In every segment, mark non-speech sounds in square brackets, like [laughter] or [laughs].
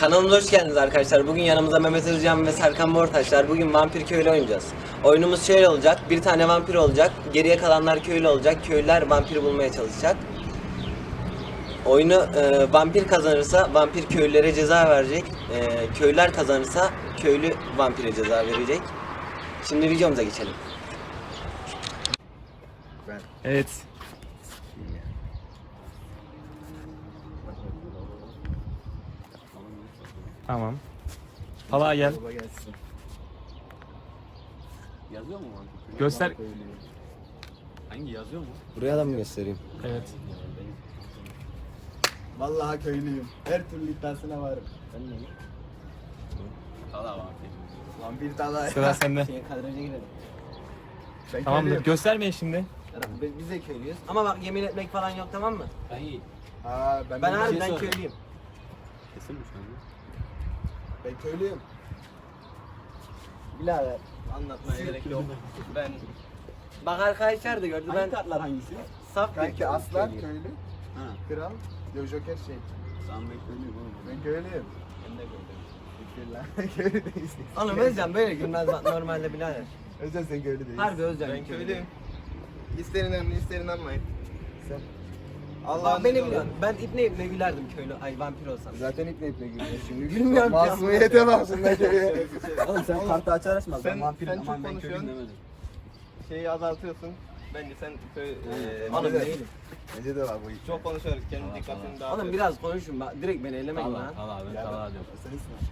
Kanalımıza hoş geldiniz arkadaşlar. Bugün yanımızda Mehmet Özcan ve Serkan Mortaş var. Bugün vampir köylü oynayacağız. Oyunumuz şöyle olacak. Bir tane vampir olacak. Geriye kalanlar köylü olacak. Köylüler vampir bulmaya çalışacak. Oyunu e, vampir kazanırsa vampir köylülere ceza verecek. E, köylüler kazanırsa köylü vampire ceza verecek. Şimdi videomuza geçelim. Evet. Tamam. Talha gel. Yazıyor mu vampir? Göster. Hangi yazıyor mu? Buraya da mı göstereyim? Evet. Vallahi köylüyüm. Her türlü iddiasına varım. Kala vampir. Lan bir tane Sıra sende. Şeye kadraja girelim. Ben Tamamdır. köylüyüm. Göstermeyin şimdi. Biz, biz de köylüyüz. Ama bak yemin etmek falan yok tamam mı? Ben iyi. Aa, ben, Ben ben, harbiden soracağım. köylüyüm. Kesin mi şu anda? Ben köylüyüm. Birader anlatmaya gerek yok. Ben Bak arkadaşlar da gördü ben kartlar hangisi? saf bir Kanki aslan köylü. Ha. Kral. Yo Joker şey. Sen ben köylüyüm oğlum. Ben köylüyüm. Ben de lan. [laughs] köylü değilsin. Oğlum Özcan böyle gülmez bak normalde birader. Özcan sen köylü değilsin. Harbi Özcan Ben köylüyüm. İsterin anne isterin anmayın. Sen. Allah beni biliyorsun. Ben ipne ipne gülerdim köylü ay vampir olsam. Zaten ipne ipne [laughs] gülüyor şimdi. Bilmiyorum Masumiyete baksın ben köylüye. Oğlum sen kartı açar açmaz. sen- Ben vampirim sen çok aman ben köylüyüm konuşuyorsun. demedim. Şeyi azaltıyorsun. Bence sen köy... eee, Oğlum değilim. Bence de var bu iş. Çok konuşuyoruz. Kendi Tamam, dikkatini tamam. Oğlum biraz konuşun bak direkt beni elemeyin lan. kala ben kala diyorum.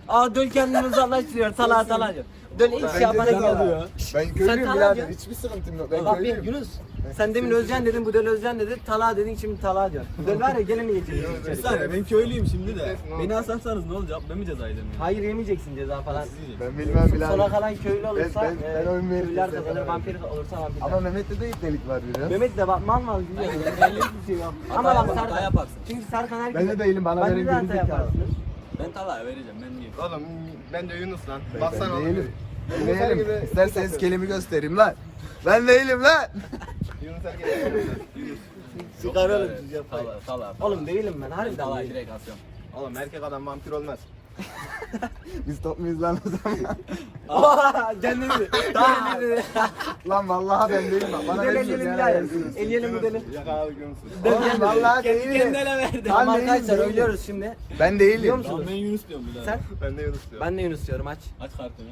Aa dön kendini uzaklaştırıyor tala tala diyor. Dön ilk şey yapana gel. Ben köylüyüm Talha birader. diyor. Hiçbir sıkıntım yok. Ben Bak bir köylüyüm. Yunus. Sen demin Özcan dedin, bu da Özcan dedi. Tala dedin, şimdi Tala diyor. Dön var ya gene mi geçiyorsun? Bir saniye ben köylüyüm şimdi de. Beni asarsanız ne olacak? Ben mi ceza edeyim? Hayır yemeyeceksin ceza falan. Ben bilmem birader. Sona kalan köylü olursa, Ben- ben- ben e, oyun veririm köylüler kazanır, vampir olursa vampir. Ama Mehmet'te de ipnelik var biraz. Mehmet de bak mal mal gidiyor. Belli bir şey yok. Ama bak Hata Serkan. yaparsın. Çünkü Serkan herkes. Ben de değilim, bana Ben verin de hata geri zekalı. yaparsınız. Ben talaya vereceğim ben niye? Oğlum ben de Yunus lan. Baksana oğlum. değilim. Yunus Ben her değilim. gibi- İsterseniz kelimi göstereyim lan. Ben değilim lan. Yunus her gibi. Çıkaralım. Tala tala. Oğlum değilim ben Ben harbiden talayı değilim. direkt asıyorum. Oğlum erkek adam vampir olmaz. [laughs] Biz top muyuz lan o zaman? Kendini. Kendini. lan vallahi ben değilim bak. Bana Deli ne elini diyorsun birader. ya? Eleyelim bu deli. Yakaladık Yunus'u. Oğlum vallahi değilim. verdi. Ben Tamam değilim, arkadaşlar değilim. oynuyoruz şimdi. Ben Biliyor değilim. musun? Tamam ben Yunus diyorum bir daha. Sen? Ben de Yunus diyorum. Ben de Yunus diyorum aç. Aç kartını.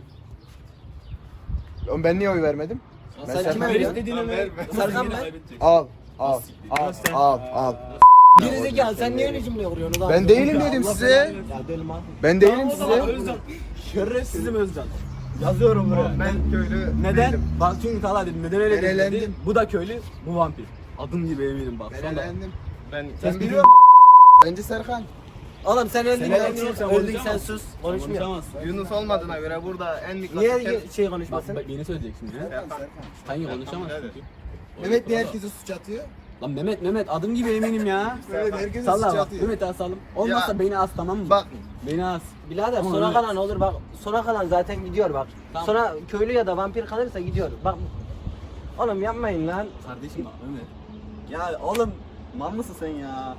Oğlum ben niye oy vermedim? Ben Sen Serkan- kime Herif veriyorsun? Tamam, ver. ver, ver. Serkan Yine ver. kaybedecek. Al. Al. Al. Al. Al. Gerizekalı sen niye öyle cümle kuruyorsun zaman? Ben değilim dedim size. Ya deli. Ben değilim size. Şerefsizim Özcan. Yazıyorum buraya. Ben köylü Neden? değilim. Bak çünkü Talha dedim. Neden öyle dedi. Bu da köylü, bu vampir. Adım gibi eminim bak. Ben elendim. Ben Sen biliyor musun? Bence Serkan. Oğlum sen öldün Sen öldün, sen öldün sen konuşamazsın. sus. Konuşmuyor. Konuşamazsın. Yunus olmadığına göre burada en dikkatli Niye şey Bak, konuşmasın? beni söyleyecek şimdi. Serkan. Hangi konuşamaz Evet. çünkü. Mehmet niye herkese suç atıyor? Lan Mehmet Mehmet adım gibi eminim ya. [laughs] Mehmet herkese Salla bak. atıyor. Mehmet'i asalım. Olmazsa Ya. beni as tamam mı? Bak. Beni as. Birader Ama sona öyle. kalan olur bak. Sona kalan zaten gidiyor bak. Tamam. Sonra köylü ya da vampir kalırsa gidiyor. Bak. Oğlum yapmayın lan. Kardeşim bak Mehmet. Ya oğlum mal mısın sen ya?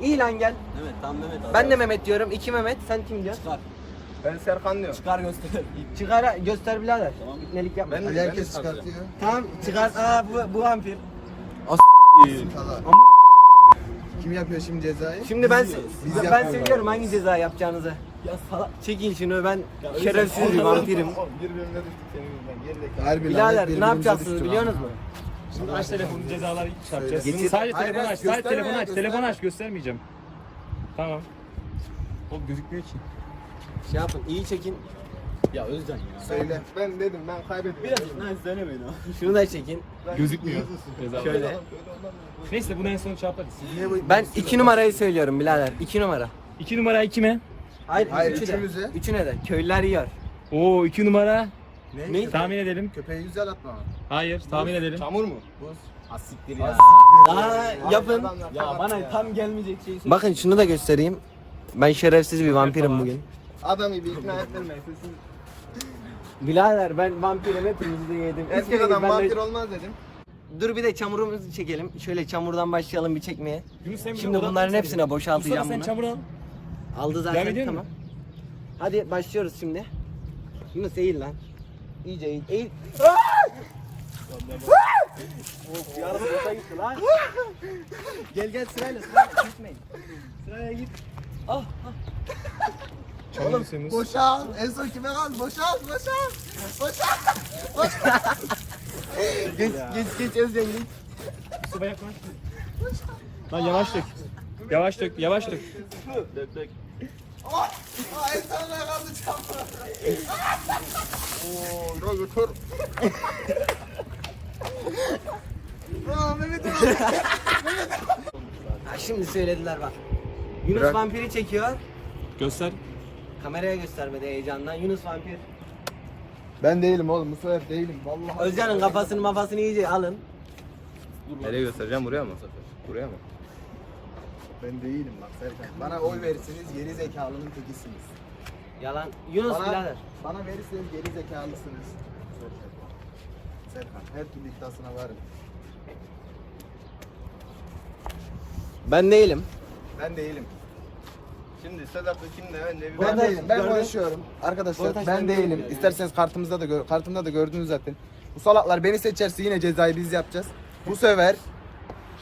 İyi lan gel. Mehmet tamam Mehmet as. Ben de Mehmet diyorum. İki Mehmet. Sen kim diyorsun? Çıkar. Ben Serkan diyorum. Çıkar göster. Çıkar göster birader. Tamam. İpnelik yapma. Ben- Ali herkes çıkartıyor. Tamam çıkar. Aa bu, bu vampir. Kim yapıyor şimdi cezayı? Şimdi ben Biz ben yapmıyoruz. söylüyorum hangi ceza yapacağınızı. Ya salak. Çekin şunu ben şerefsiz bir vampirim. Birbirine düştük senin yüzünden. Gerizekalı. Harbi Birader ne birbirimize yapacaksınız düştü biliyor lan. musunuz? Şimdi aç telefonu cezaları çarpacağız. Getir. Sadece Hayır, telefonu aç. Sadece gösterme telefonu ya, aç. gösterme. Telefonu aç göstermeyeceğim. Tamam. O gözükmüyor ki. Şey yapın iyi çekin. Ya Özcan ya. Söyle. Ben dedim ben kaybettim. Birazcık lan söyle beni. Şunu da çekin. Gözükmüyor. Şöyle. Neyse bunu en son bu- Ben iki numarayı söylüyorum birader. İki numara. İki numara kime? Hayır, Hayır, üçü de. üçümüze. Üçüne de. Köylüler yiyor. Oo iki numara. Ne? Ne? Tahmin edelim. Köpeği güzel atma. Hayır tahmin edelim. Çamur mu? Asiktir ya. Aa yapın. Ya bana tam gelmeyecek şey söyle. Bakın şunu da göstereyim. Ben şerefsiz bir vampirim bugün. Adam gibi ikna ettirmeyin. Siz Birader ben vampirim hepinizi de yedim. erkek adam ben de- vampir olmaz dedim. Dur bir de çamurumuzu çekelim. Şöyle çamurdan başlayalım bir çekmeye. Yunus sen bir Şimdi bunların hepsine sen. boşaltacağım Mustafa sen bunu. çamur al. Aldı Devam zaten ediyor tamam. Hadi başlıyoruz şimdi. Yunus eğil lan. İyice eğil. Eğil. Yarım boşa gitti lan. gel gel sırayla sırayla gitmeyin. Sıraya git. Ah ah. Oğlum Boşal. En son kime kaldı? Boşal. Boşal. Boşal. [laughs] Geç geç geç Özcan geç. Su yaklaş. Lan yavaş dök. Yavaş dök, yavaş dök. Aa, en son ne kaldı çabuk. Oo, dur götür. Aa, Mehmet. Ha, şimdi söylediler bak. Yunus Bırak. vampiri çekiyor. Göster. Kameraya göstermedi heyecandan. Yunus vampir. Ben değilim oğlum bu sefer değilim vallahi. Özcan'ın kafasını mafasını iyice alın. Nereye göstereceğim buraya mı? Buraya mı? Ben değilim bak Serkan. Bana oy verirseniz geri zekalının tekisiniz. Yalan. Yunus Bana, birader. bana verirseniz geri zekalısınız. Serkan her türlü iddiasına varım. Ben değilim. Ben değilim. Şimdi Sedat kimde önce bir Ben değilim. Ben gördün. konuşuyorum. Arkadaşlar Ortaç ben ben değilim. değilim. İsterseniz kartımızda da gör, kartımda da gördünüz zaten. Bu salaklar beni seçerse yine cezayı biz yapacağız. Bu sefer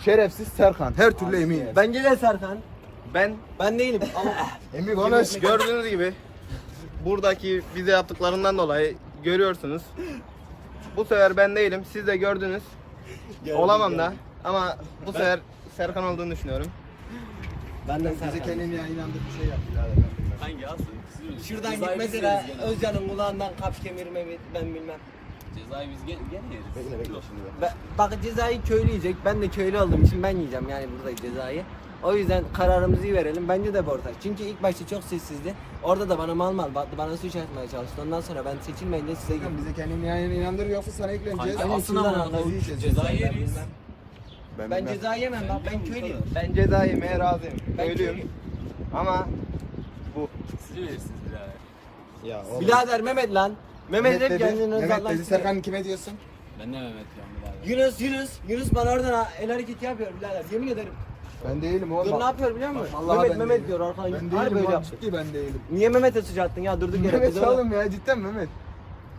şerefsiz Serkan. Her türlü eminim. Bence de Serkan. ben Ben değilim. Ama [laughs] Emin konuş. gördüğünüz gibi buradaki bize yaptıklarından dolayı görüyorsunuz. Bu sefer ben değilim. Siz de gördünüz. Olamam da ama bu sefer Serkan olduğunu düşünüyorum. Ben de Bizi Serkan. kendine inandır bir şey yap. birader, ben. Hangi asıl? Şuradan git Cezayı biz mesela yeriz gene. Özcan'ın kulağından kap kemirme ben bilmem. Cezayı biz gene, gene yeriz. Bekle bekle şimdi. Be- Bak cezayı köylü yiyecek. Ben de köylü olduğum için ben yiyeceğim yani burada cezayı. O yüzden kararımızı iyi verelim. Bence de Bortaç. Çünkü ilk başta çok sessizdi. Orada da bana mal mal baktı. Bana suç atmaya çalıştı. Ondan sonra ben seçilmeyince size Serkan gittim. bizi kendine inandır yoksa sana ekleneceğiz. Kanka, Ama aslında. Cezayı yeriz. Ben, Ben bilmem. ceza yemem bak ben köylüyüm. Ben ceza yemeye razıyım. Ben Köylüyüm. köylüyüm. Ama bu Siz verirsiniz birader. ya oğlum. Birader Mehmet lan. Mehmet, Mehmet hep kendini Mehmet dedi. uzaklaştırıyor. Serkan kime diyorsun? Ben de Mehmet diyorum birader. Yunus Yunus Yunus bana oradan ha- el hareketi yapıyor birader yemin ederim. Ben değilim oğlum. Dur ne yapıyor biliyor musun? Vallahi Mehmet ben Mehmet değilim. diyor arkadan. Ben Harbi değilim böyle oğlum. yaptı. Ciddi ben değilim. Niye Mehmet'e suç attın ya durduk yere? Mehmet kızı oğlum ya cidden Mehmet.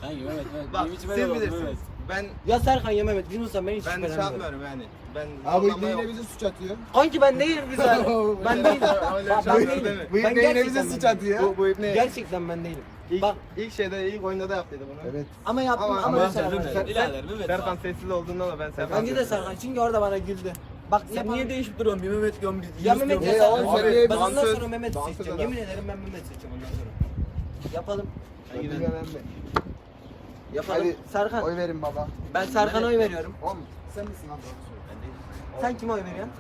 Hangi Mehmet? Mehmet. Bak Benim siz de oldu bilirsiniz. Mehmet. Ben Ya Serkan ya Mehmet Yunus'tan ben hiç ben şey şüphelenmiyorum. yapmıyorum yani. Ben Abi bu yine bize suç atıyor. Kanki ben değilim güzel. [laughs] ben değilim. Öyle Bak, ben değilim. değil mi? Bu Ben yine yine gerçekten bize suç ben atıyor. Bu, bu ipne Gerçekten ben değilim. ilk, Bak ilk şeyde ilk oyunda da yaptıydı bunu. Evet. ama yaptım Ama- ama, ama mesela Mehmet, Serkan. birader Mehmet. Serkan sessiz olduğundan da ben Serkan. Bence de Serkan çünkü orada bana güldü. Bak Sen yapalım. niye değişip duruyorsun? Bir Mehmet diyorum, bir Ya Yunus Mehmet diyorum. ya Ya Serkan. oğlum sen niye ben ondan dansöz- sonra Mehmet'i dansöz seçeceğim. adam? Yemin ederim ben Mehmet seçeceğim ondan sonra. Yapalım. Ben gidelim. Yapalım. Hadi Serkan. oy verin baba. Ben Serkan'a oy veriyorum. Oğlum sen misin lan doğru. Sen kime oy veriyorsun?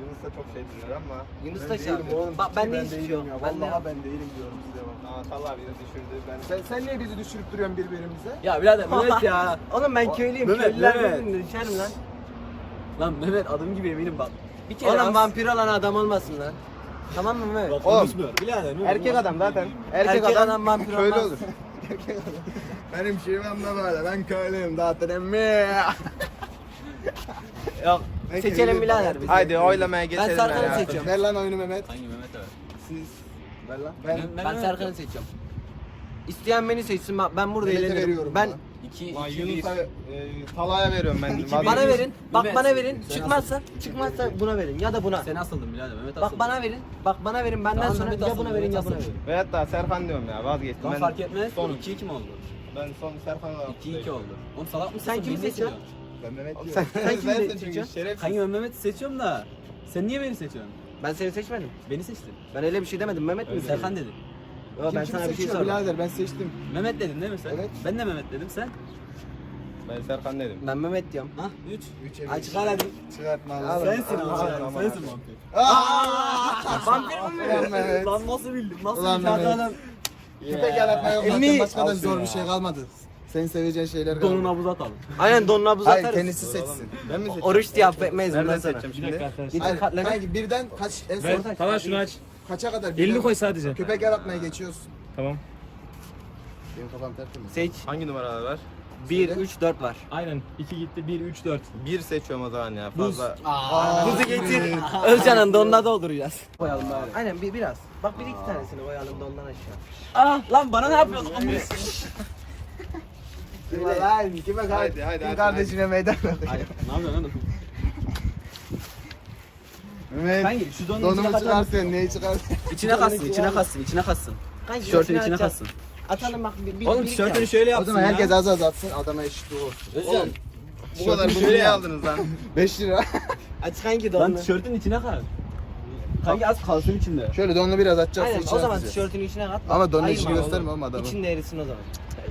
Yunus da çok şey dinler ama. Yunus da şey yapıyor. oğlum. Bak ben yok. ya. Ben de Vallahi ben değilim diyorum size bak. Aa Talha bizi düşürdü. Ben Sen, sen niye bizi düşürüp duruyorsun birbirimize? Ya birader Mehmet [laughs] ya. Oğlum ben köylüyüm. Mehmet, Köylüler Mehmet. düşerim lan. Lan Mehmet adım gibi eminim bak. Bir kere Oğlum az- vampir olan adam olmasın lan. Tamam mı Mehmet? Bak konuşmuyor. Birader erkek adam zaten. Erkek, Erkek adam, adam vampir köylü olmaz. olur. [laughs] Benim şivem de böyle. Ben köylüyüm dağıtın emmi. [laughs] Yok. Seçelim birader biz. Haydi oylamaya Ben geçelim. Serkan'ı yani. seçiyorum. Ver lan oyunu Mehmet. Hangi Mehmet evet. Siz. Ver lan. Ben. Ben- Ben Serkan'ı seçiyorum. İsteyen beni seçsin. Bak Ben burada Mehmet'e eğlenirim. veriyorum Ben lan. 2 Lan 2 1. Yunus'a, e, Talha'ya veriyorum ben. İki, Vazgeç- bana verin. Bak Mehmet, bana verin. sen Çıkmazsa çıkmazsa buna verin ya da buna. Sen asıldın birader Mehmet Bak asıldı. bana verin. Bak bana verin. Benden Tamam, sonra Mehmet ya asıldı, buna verin Mehmet ya buna asıldı. verin. Ve hatta Serkan diyorum ya vazgeçtim. Lan ben fark etmez. Son, 2 2 mi oldu? Ben son Serkan olarak. 2 2 oldu. Oğlum salak mısın? Sen kimi Beni seçiyorsun? Ben Mehmet diyorum. Sen sen, kimi seçiyorsun [laughs] seçiyorsun? şerefsiz. Hangi ben Mehmet'i seçiyorum da. Sen niye beni seçiyorsun? Ben seni seçmedim. Beni seçtin. Ben öyle bir şey demedim. Mehmet mi? Öyle. Serkan dedin. Yo, ben sana bir şey sordum. birader ben seçtim. Mehmet dedin değil mi sen? Evet. Ben de Mehmet dedim sen. Ben Serkan dedim. Ben Mehmet diyorum. Ha 3. Üç evi. Açık hadi. Çıkartma lan. Sensin al. Sensin vampir. Vampir mi? Ulan Mehmet. Lan nasıl bildim? Nasıl Ulan? Mehmet. Adam Küpe gel atma yok zaten Elini- başka da zor bir şey kalmadı. Senin seveceğin şeyler kalmadı. donuna buz atalım. Aynen donuna buz Hayır atarız. kendisi seçsin. Ben mi seçeceğim? Oruç diye affetmeyiz Nereden bundan sonra. seçeceğim Bir şimdi? dakika arkadaşlar. Hayır, kanki birden kaç en son. Falan şunu aç. kaça kadar? Elini birden- koy sadece. Köpek el atmaya geçiyorsun. Tamam. Benim kafam tertemiz. Seç. Hangi numaralar var? 1, 3, 4 var. Aynen. 2 gitti 1 3 4. Bir seçiyorum o zaman ya fazla. Buzu getir. [laughs] Özcan'ın donuna dolduracağız. Koyalım bari. Aynen bir biraz. Bak bir iki tanesini koyalım dondan aşağı. Ah lan bana ne yapıyorsun? Kime lan? Kime Hadi, hadi, hadi, Kim hadi, kardeşine meydan ne yapıyorsun oğlum? Mehmet. Kanki şu Donumu çıkarsın neyi çıkarsın? İçine kassın, içine kassın, içine kassın. Kanki Tişörtün içine kassın. Atalım bak bir, bir Oğlum bir- tişörtünü şöyle O yapsın zaman ya. herkes az az atsın adama eşit olsun. Özcan. Bu kadar bunu niye aldınız lan? [laughs] 5 lira. Aç kanki Lan donunu. tişörtün içine kal. Kanki az kalsın içinde. Şöyle donunu biraz atacağız. Aynen içine o zaman atacağız. tişörtünü içine kat. Ama donun Ayırma işini oğlum. gösterme oğlum adamın. İçinde erisin o zaman.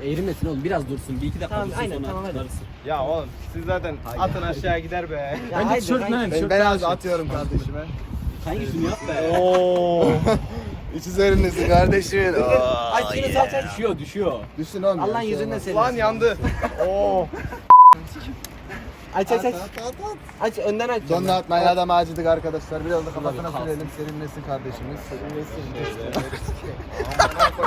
Eğrilmesin oğlum biraz dursun. Bir iki dakika Tamam, dursun aynen, sonra tamam, hadi. çıkarsın. Ya oğlum siz zaten atın aşağı gider be. Ya Bence haydi tişört kanki. ne? Ben, ben az atıyorum kardeşime. Kanki şunu yap be. [laughs] [laughs] Oo. İç üzerindesin kardeşim. Aç şunu sal sal. Düşüyor düşüyor. Düşsün oğlum. Allah'ın ya, yüzünde şey senin. Lan yandı. [laughs] Oo. Aç olmaz. aç aç. At, at, at. Aç önden aç. Donunu atmaya adam acıdık arkadaşlar. Biraz da kafasına sürelim. Serinlesin kardeşimiz.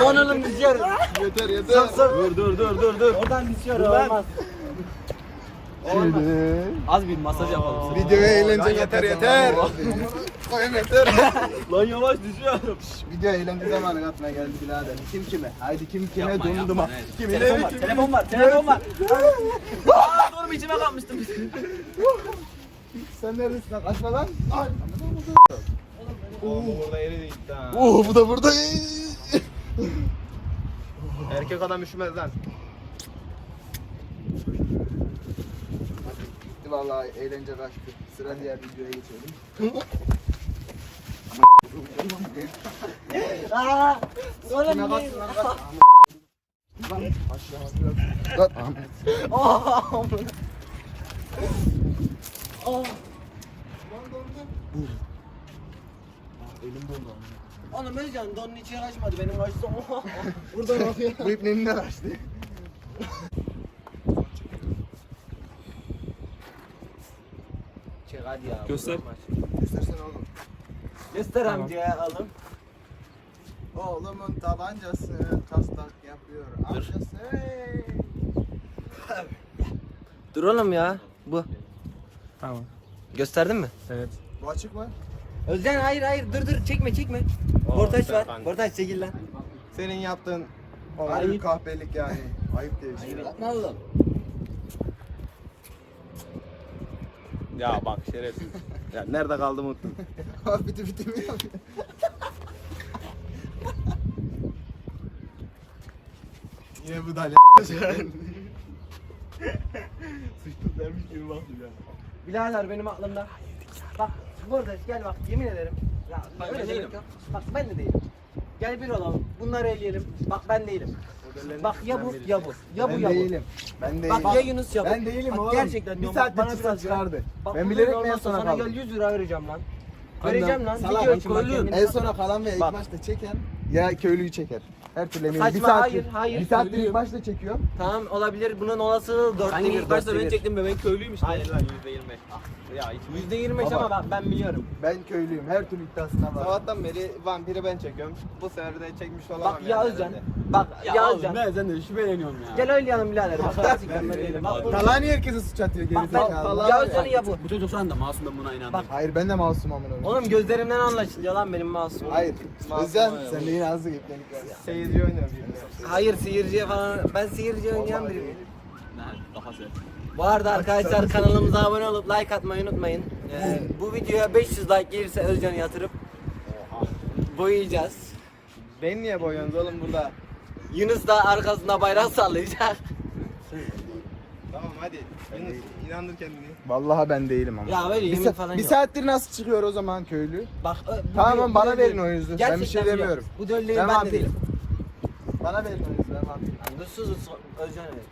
Donalım düşüyor. yeter yeter. Dur dur dur dur dur. Oradan düşüyor Dur lan. olmaz. Şimdi Az bir masaj yapalım. videoya eğlence Lan yeter, yeter. Koyun yeter. Lan yavaş düşüyor. Video eğlence zamanı katmaya geldi birader. Kim kime? Haydi kim kime? Yapma, Dondu mu? yapma, evet. Kim Telefon var, kim? telefon var, telefon var. Aa, doğru içime kalmıştım. Sen neredesin lan? Kaçma lan. Ay. Oğlum bu burada eri gitti ha. Oo bu da burada. Erkek adam üşümez lan. Gitti vallahi eğlence kaçtı. Sıra diğer videoya geçelim. Aa! Oğlum kaçtın lan? Kaç. Lan aşağı biraz. Lan Ahmet. Oğlum Özcan donun içine kaçmadı benim kaçtı. [laughs] Buradan bakıyor. Bu ip nenine kaçtı. Çek hadi ya. Göster. Göstersene oğlum. Göster amcaya alın. Oğlumun tabancası taslak yapıyor. Amcası. Hey. Dur oğlum ya. Bu. Tamam. Gösterdin mi? Evet. Bu açık mı? Özcan hayır hayır dur dur çekme çekme. Portaç var. Portaç çekil lan. Senin yaptığın Ayıp kahpelik yani. Ayıp şey. Yapma oğlum. Ya bak şerefsiz. [laughs] Ya nerede kaldım unuttum. Biti biti mi yapıyor? Yine bu dalya. [laughs] Birader benim aklımda. Bak Portaç gel bak yemin ederim. Ya Bak, öyle ben demek değilim. Bak ben de değilim. Gel bir olalım. Bunları eleyelim. Bak ben değilim. Bak ya bu ya bu. Ya bu ben ya bu. değilim. Ben değilim. Bak ya Yunus ya bu. Ben değilim Bak, oğlum. Gerçekten bir diyorum. saat bana bana biraz çıkardı. Bak, ben bilerek mi en olmazsa sona sana kaldım? gel 100 lira vereceğim lan. Vereceğim lan. salak, Video için bak köylüyüm. kendini- En sona kalan ve ilk Bak. başta çeken ya köylüyü çeker. Her türlü eminim. Saçma, bir saattir, hayır, hayır, Bir saattir ilk başta çekiyor. Tamam olabilir. Bunun olasılığı 4'te Hani 1. ilk başta ben çektim be ben köylüyüm işte. Hayır lan yüzde yirmi. Ya hiç %25 ama bak ben biliyorum. Ben köylüyüm. Her türlü iddiasına var. Sabahtan beri vampiri ben çekiyorum. Bu sefer de çekmiş olamam Bak ya yani Özcan. herhalde. Bak Ya, ya oğlum Özcan. ben senden şüpheleniyorum ya. Gel oynayalım birader. Bak gerçekten ben değilim. Bak niye herkesi suç atıyor geri Bak, bak, zekalı? ya Özcan'ı ya bu. Bu çocuk şu anda masum ben buna inandım. Bak. Hayır ben de masum amına koyayım. Oğlum gözlerimden anlaşılıyor lan benim masumum. Hayır. Masum Özcan ya. sen de yine azı iplenik var. Seyirci oynuyorum. bilmiyorum. Hayır seyirciye falan. Ben seyirciye oynayan biriyim. Ne? Kafası. Bu arada arkadaşlar kanalımıza abone olup like atmayı unutmayın. Ee, bu videoya 500 like gelirse Özcan'ı yatırıp boyayacağız. Beni niye boyuyorsunuz oğlum burada? Yunus da arkasında bayrak sallayacak. Tamam hadi. Yunus inandır kendini. Vallahi ben değilim ama. Ya böyle bir, yemin sa- falan bir yok. saattir nasıl çıkıyor o zaman köylü? Bak ö- bu Tamam bu bana döllüğü- verin o yüzü. Ben bir şey biliyorum. demiyorum. Bu döllüğü Ben ben, de değilim. Bana verin o yüzü ben vampirim. Yani sus sus Özcan evet.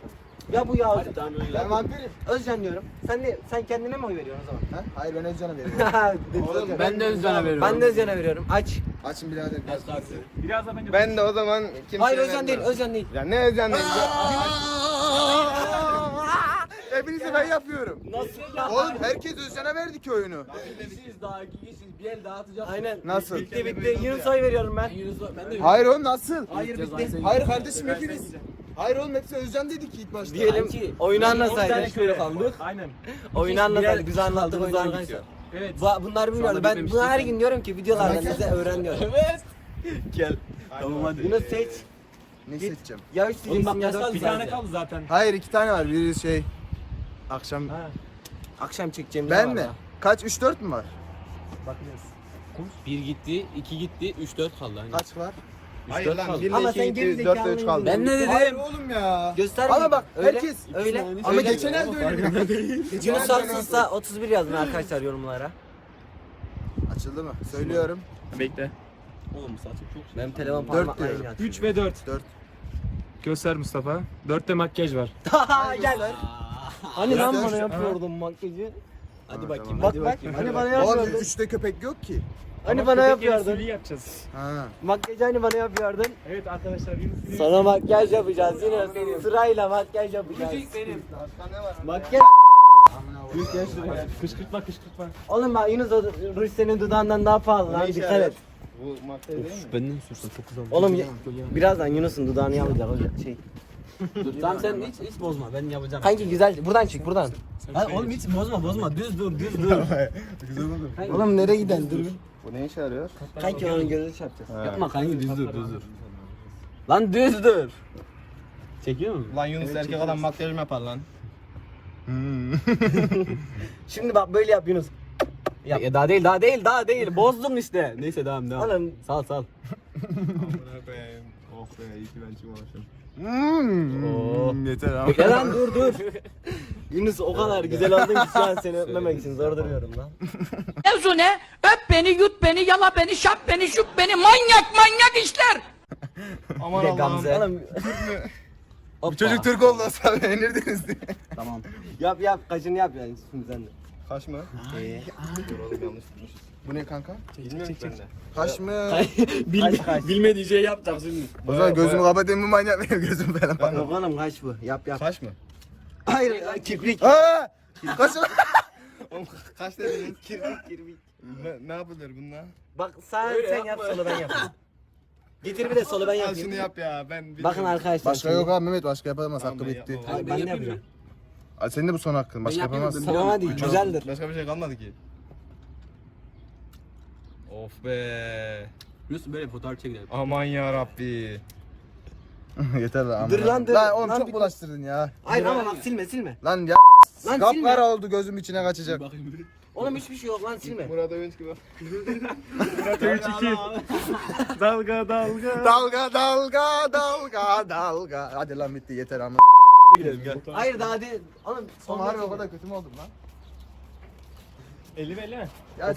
Ya bu ya öyle. Ben vampirim. Özcan diyorum. Sen de sen kendine mi oy veriyorsun o zaman? Ha? Hayır ben Özcan'a [laughs] veriyorum. Oğlum, Ben de Özcan'a veriyorum. Ben de Özcan'a veriyorum. Aç. Açın birader. biraz. Biraz da bence Ben de o zaman kimseye Hayır Özcan değil. Özcan değil. Ya ne Özcan değil? [laughs] Hepinizi ben yapıyorum. Nasıl? Oğlum herkes Özcan'a verdi ki oyunu. kişiyiz daha iki kişiyiz. Bir el daha atacağız. Aynen. Nasıl? Bitti bitti. Yunus oy veriyorum ben. Yunus ben de Hayır oğlum nasıl? Hayır bitti. Hayır kardeşim hepiniz. Hayır oğlum hepsi Özcan dedik ki ilk başta. Diyelim Sanki oyunu 10 tane anlasaydık. köylü kaldık. Aynen. Oyunu anlasaydık biz anlattığımız oyun arkadaşlar. bitiyor. Evet. Bu, bunlar bilmiyorlar. Ben bunu her gün diyorum ki videolardan size öğren diyorum. [laughs] Evet. Gel. Tamam hadi. Bunu seç. Ne seçeceğim? Ya üç Oğlum diyeceksin bak ya dört Bir tane kaldı zaten. Hayır iki tane var. Biri şey akşam Ha. Akşam çekeceğimiz ben var mi? ya. Kaç 3 4 mü var? Bakacağız. Bir gitti, iki gitti, üç dört kaldı. Aynen. Kaç var? Hayır lan 1 Ama ile sen 2 4 ile 3 zekalıyım. kaldı. Ben ne Hayır dedim? oğlum ya. Göster. Ama bak öyle, herkes öyle. Ama öyle. geçen el de öyle. geçen el de öyle. haksızsa 31 yazın arkadaşlar yorumlara. Açıldı mı? Söylüyorum. Bekle. Oğlum saçım çok şey. Benim telefon Dört parmaklarıyla diyorum. açıyor. 3 ve 4. 4. Göster Mustafa. 4'te makyaj var. [laughs] Gel. Hani lan Dört. bana yapıyordun makyajı? Hadi bakayım. Bak bak hani bana Oğlum yapıyordun. 3'te köpek yok ki. Hani Ama bana köpek yapıyordun. sülü yapacağız. Ha. Makyajı hani bana yapıyordun. Evet arkadaşlar Yunus Sana makyaj yapacağız yine sırayla makyaj yapacağız. benim. Makyaj. Kışkırtma kışkırtma. Oğlum bak Yunus o ruj senin dudağından daha pahalı lan dikkat et. Bu makyaj değil mi? Benden sürsen çok güzel. Oğlum birazdan Yunus'un dudağını yapacak o şey. Dur, tamam sen hiç hiç bozma ben yapacağım. Kanki güzel buradan çık buradan. Hayır oğlum hiç bozma bozma düz dur düz [laughs] dur. Oğlum nereye giden dur. Bu ne işe yarıyor? Kanki onun gözü çarpacağız. Yapma kanki düz dur düz dur. Lan düz dur. Çekiyor mu? Lan Yunus erkek adam makyaj mı yapar lan? [laughs] Şimdi bak böyle yap Yunus. Ya, ya daha değil daha değil daha değil bozdun işte. Neyse devam devam. Oğlum. Sal sal. Amına koyayım. Oh be iyi ki ben çıkmamışım. Hmm. Yeter ama. Ya lan dur dur. Yunus o kadar güzel oldun ki şu an seni öpmemek için zor duruyorum lan. [laughs] Mevzu ne? Öp beni, yut beni, yala beni, şap beni, şup beni, manyak manyak işler. [laughs] Aman Bir de Allah'ım. Gamze. Oğlum [laughs] Bu çocuk Türk olmasa beğenirdiniz diye. Tamam. yap yap kaşını yap yani şimdi sen de. Kaş mı? Ee, Dur oğlum yanlış tutmuşuz. Bu ne kanka? Bilmiyorum ki ben de. Kaş mı? [laughs] kaş kaş. Bilmediği şey yapacak şimdi. O zaman gözümü kapatayım mı manyak benim gözüm falan. Yok oğlum kaş bu. Yap yap. Kaş mı? Hayır kibrik. Aa! Kaş [laughs] Oğlum kaş dediniz? Kirpik kirpik. Ne, ne yapılır bununla? Bak sen Öyle sen yap solu ben yapayım. Getir bir de solu ben yapayım. şunu yap ya ben bilmiyorum. Bakın arkadaşlar. Başka yok abi Mehmet başka yapamaz Tamam, hakkı ben bitti. Hayır, Ben ben yapayım yapacağım. Aa, Senin de bu son hakkın başka yapamazsın. Sana değil güzeldir. Başka bir şey kalmadı ki. Of be. Yunus böyle fotoğraf çekelim. Aman ya Rabbi. [laughs] Yeter lan. Dur amına. lan, dur. Lan oğlum Lan çok bir- bulaştırdın ya. Hayır ama bak silme silme. Lan ya Lan kapkara silme. oldu gözüm içine kaçacak. Bakayım bir. Oğlum hiçbir şey yok lan silme. Murat Övünç gibi. 3 2. Dalga dalga. Dalga dalga dalga dalga. Hadi lan bitti yeter ama. Hayır daha değil. Oğlum Oğlum harbi o kadar kötü mü oldum lan? 50 50 mi? Ya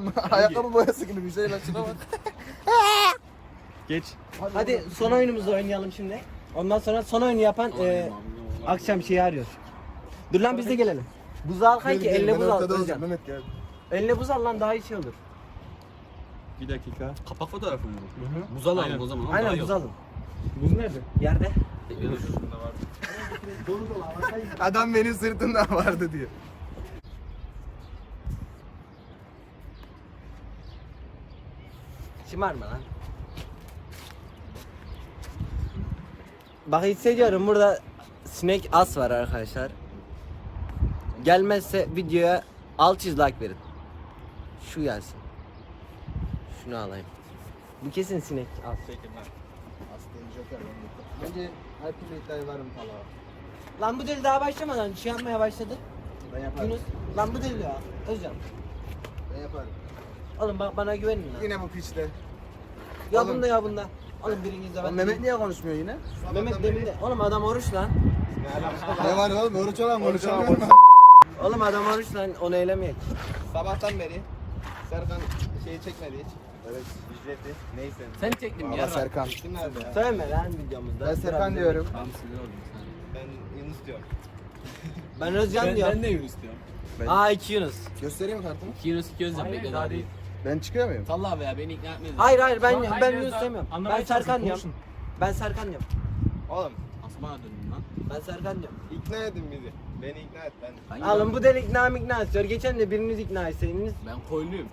oğlum, ayakkabı boyası gibi bir şey lan şuna bak. [laughs] Geç. Hadi son oyunumuzu oynayalım şimdi. Ondan sonra son oyunu yapan e, akşam şeyi arıyor. Dur lan biz de gelelim. Buz al kanki ben buz al. Özcan. Mehmet gel. Eline buz al lan daha iyi şey olur. Bir dakika. Kapak fotoğrafı mı bu? Buza alalım o zaman. Aynen buz alın. Buz nerede? Yerde. Adam benim sırtımda vardı diyor. Şımarma lan. Bak hissediyorum burada sinek as var arkadaşlar. Gelmezse videoya 600 like verin. Şu gelsin. Şunu alayım. Bu kesin sinek as. Aslında Joker ben Bence her türlü iddiayı varım falan. Lan bu deli daha başlamadan şey yapmaya başladı. Ben yaparım. Yunus. Lan bu deli ya. Özcan. Ben yaparım. Oğlum bak bana güvenin lan. Yine bu piçte. Ya Oğlum. bunda ya bunda. Oğlum biriniz de ben. Oğlum Mehmet niye konuşmuyor yine? Mehmet demin de. Oğlum adam oruç lan. ne var oğlum oruç olan konuşamıyor mu? Oğlum adam oruç lan onu eylemeyek. Sabahtan beri Serkan şeyi çekmedi hiç. Evet. Ücreti. Neyse. Sen çektim Valla ya. Serkan. Kim nerede ya? Söyleme lan videomuzda. Ben Serkan diyorum. Tamam sinirlendim sen. Ben Yunus diyorum. Ben Özcan Ben, diyorum. ben de Yunus diyorum. Aa iki Yunus. Göstereyim mi kartımı? İki Yunus iki Özcan bekle daha değil. Ben çıkıyor muyum? Salla veya beni ikna etmedin. Hayır hayır ben Hayır, ben Yunus daha demiyorum. Ben anlamaya Serkan çalışın, konuşun. Ben Serkan diyorum. Oğlum Asıl bana döndün lan. Ben Serkan diyorum. ikna edin bizi. Beni ikna et ben. Ben Alın bu deli ikna mikna istiyor. Geçen de biriniz ikna etseydiniz. Ben koyluyum.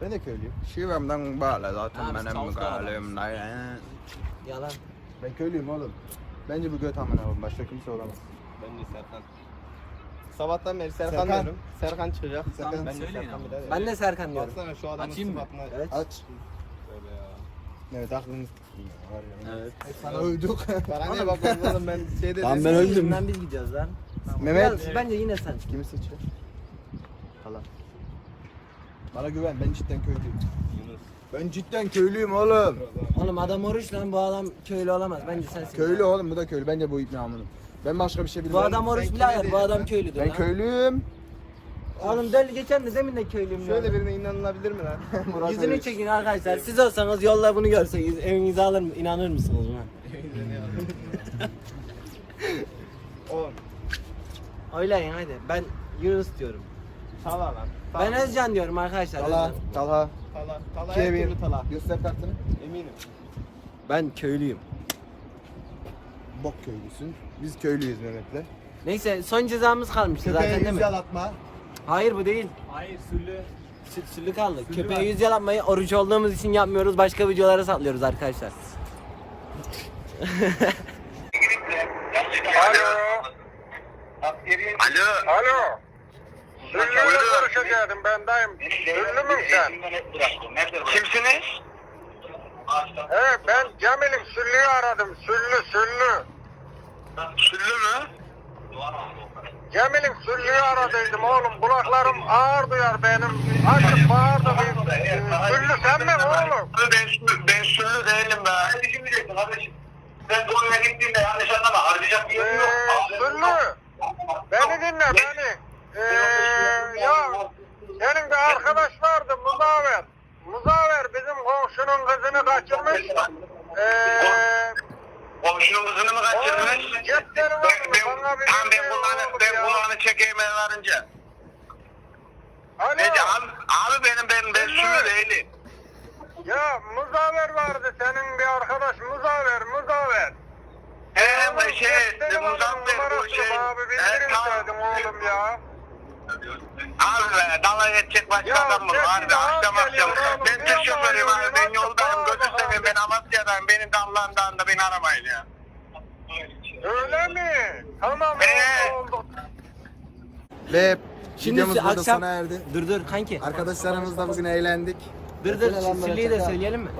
Ben de köylüyüm. Şivemden bağlı zaten Ha, biz benim kalbim dayan. Yalan. Ben köylüyüm oğlum. Bence bu göt amına koyayım. Başka kimse olamaz. Bence Serkan. Sabahtan beri Serkan, Serkan. diyorum. Serkan çıkacak. Serkan. Bence Serkan bir daha Ben de Serkan diyorum. Baksana şu adamın Açayım mı? sıfatına. Evet. Aç. Tövbe ya. Evet aklınız. Evet. Sana uyduk. [laughs] Bana niye bakıyorsun oğlum ben şeyde Tamam ben öldüm. Şimdiden biz gidiyoruz lan. Mehmet. Biraz- bence yine sen. Kimi seçiyor? Falan. Bana güven ben cidden köylüyüm. Ben cidden köylüyüm oğlum. Oğlum adam oruç lan bu adam köylü olamaz. Bence sensin. Köylü oğlum bu da köylü. Bence bu ipne amınım. Ben başka bir şey Bu bilmiyorum. adam oruç birader. Bu adam köylüdür Ben lan. köylüyüm. Oğlum deli geçen de demin de köylüyüm. Şöyle ya. birine inanılabilir mi lan? [laughs] Murat Yüzünü çekin arkadaşlar. Siz olsanız yolda bunu görseniz evinize alır mı? İnanır mısınız buna? [laughs] Oğlum. Oylayın hadi. Ben Yunus diyorum. Tala lan. Ben Özcan diyorum arkadaşlar. Talha. Özcan. Talha. Tala. Tala her türlü tala. Göster kartını. Eminim. Ben köylüyüm. Bok köylüsün. Biz köylüyüz Mehmet'le. Neyse son cezamız kalmıştı zaten değil mi? yalatma. Hayır bu değil. Hayır süllü. Sü- Süllü kaldı. Köpeğe yüz yalatmayı oruç olduğumuz için yapmıyoruz. Başka videolara saklıyoruz arkadaşlar. Alo. Alo. Süllü'yle görüşecektim ben dayım. Süllü mü sen? Kimsiniz? Evet ben Cemil'im Süllü'yü aradım. Süllü Süllü. Süllü mü? Cemil'im Süllü'yü aradıydım oğlum. Kulaklarım ağır duyar benim. Açıp bağırdı. Süllü sen mi oğlum? Ben, ben Süllü değilim be. Sen doğuya gittiğinde yanlış anlama. Harcayacak bir yerim yok. Süllü. Beni dinle beni. Ee, ya senin bir arkadaş vardı Muzaffer. Muzaffer bizim komşunun kızını kaçırmış. Ee, Komşunun kızını mı kaçırdınız? El varınca. alo. Ne abi, abi benim ben ben sürü değilim. Ya Muzaffer vardı senin bir arkadaş Muzaffer Muzaffer. He bu şey, var, Muzaffer bu şey. Abi bildirin tamam. istedim oğlum ya. Abi be dalga geçecek başka Ya, adam mı? Harbi al akşam akşam. Ben tır şoförüyüm abi ben yoldayım gözü seveyim ben Amasya'dayım. Beni Damlan'dan da beni aramayın ya. Öyle mi? Tamam Ee? oldu. Ve Şimdi videomuz burada akşam- sona erdi. Dur dur kanki. Arkadaşlarımızla bugün eğlendik. Dur dur. Süllü'yü de söyleyelim mi?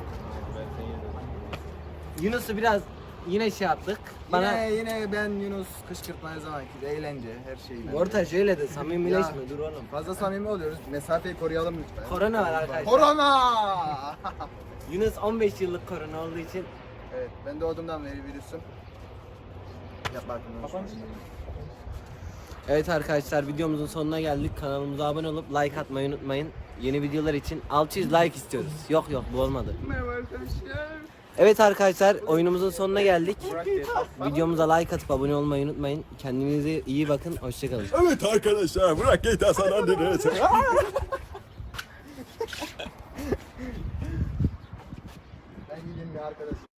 Yunus'u biraz yine şey yaptık. Bana Yine yine ben Yunus kışkırtma her zamanki eğlence her şeyle. Orta şöyle de samimileşme Ya. dur oğlum. Fazla samimi oluyoruz. Mesafeyi koruyalım lütfen. Korona var arkadaşlar. Korona! [laughs] Yunus 15 yıllık korona olduğu için evet ben doğduğumdan beri virüsüm. Yap bakayım. Evet arkadaşlar videomuzun sonuna geldik. Kanalımıza abone olup like atmayı unutmayın. Yeni videolar için 600 like istiyoruz. Yok yok bu olmadı. Evet arkadaşlar oyunumuzun sonuna geldik. Videomuza like atıp abone olmayı unutmayın. Kendinize iyi bakın. Hoşçakalın. Evet arkadaşlar bırak git Hasan Andres. Ben gideyim bir.